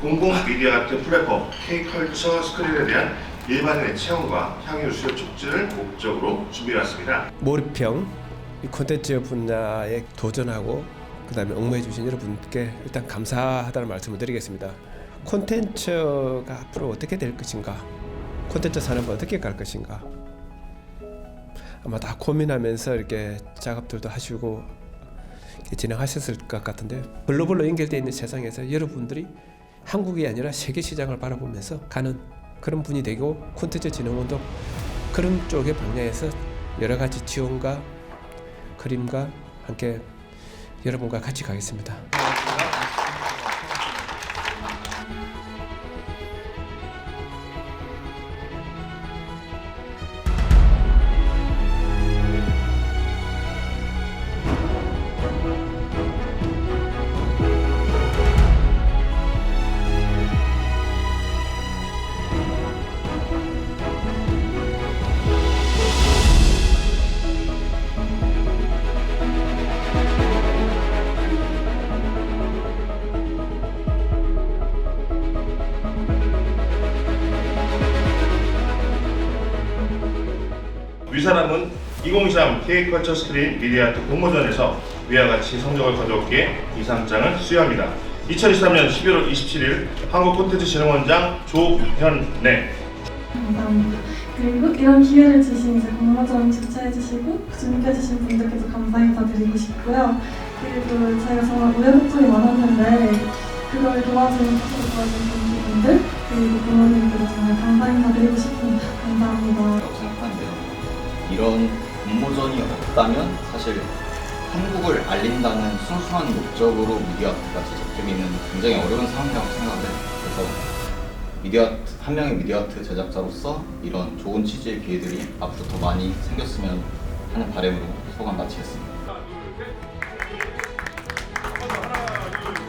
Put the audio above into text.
공공 미디어 아트 플랫폼 K컬처 스크린에 대한 일반인의 체험과 향유 수요 촉진을 목적으로 준비해왔습니다. 몰입형 이 콘텐츠 분야에 도전하고 그다음에 옹모해 주신 여러분께 일단 감사하다는 말씀을 드리겠습니다. 콘텐츠가 앞으로 어떻게 될 것인가? 콘텐츠 산업은 어떻게 갈 것인가? 아마 다 고민하면서 이렇게 작업들도 하시고 진행하셨을 것 같은데 글로벌로 연결되어 있는 세상에서 여러분들이 한국이 아니라 세계 시장을 바라보면서 가는 그런 분이 되고 콘텐츠 진흥원도 그런 쪽의 방향에서 여러 가지 지원과 그림과 함께 여러분과 같이 가겠습니다. 위사람은 2023 K컬처 스크린 미디어 아트 공모전에서 위와 같이 성적을 거두었기에 이 상장을 수여합니다. 2023년 11월 27일 한국콘텐츠진흥원장 조현래 감사합니다. 그리고 이런 기회를 주신 이제 공모전 주최해주시고 준비해주신 분들께도 감사 인사드리고 싶고요. 그리고 저희가 정말 우여곡절이 많았는데 그걸 스스로 도와준 분들 그리고 부모님께도 정말 감사 인사드리고 싶습니다. 감사합니다. 이런 공모전이 없다면 사실 한국을 알린다는 순수한 목적으로 미디어 아트가 제작되기는 굉장히 어려운 상황이라고 생각을 해요. 그래서 미디어 아트, 한 명의 미디어 아트 제작자로서 이런 좋은 취지의 기회들이 앞으로 더 많이 생겼으면 하는 바람으로 소감 마치겠습니다. 하나, 둘, 셋. 하나, 둘, 셋.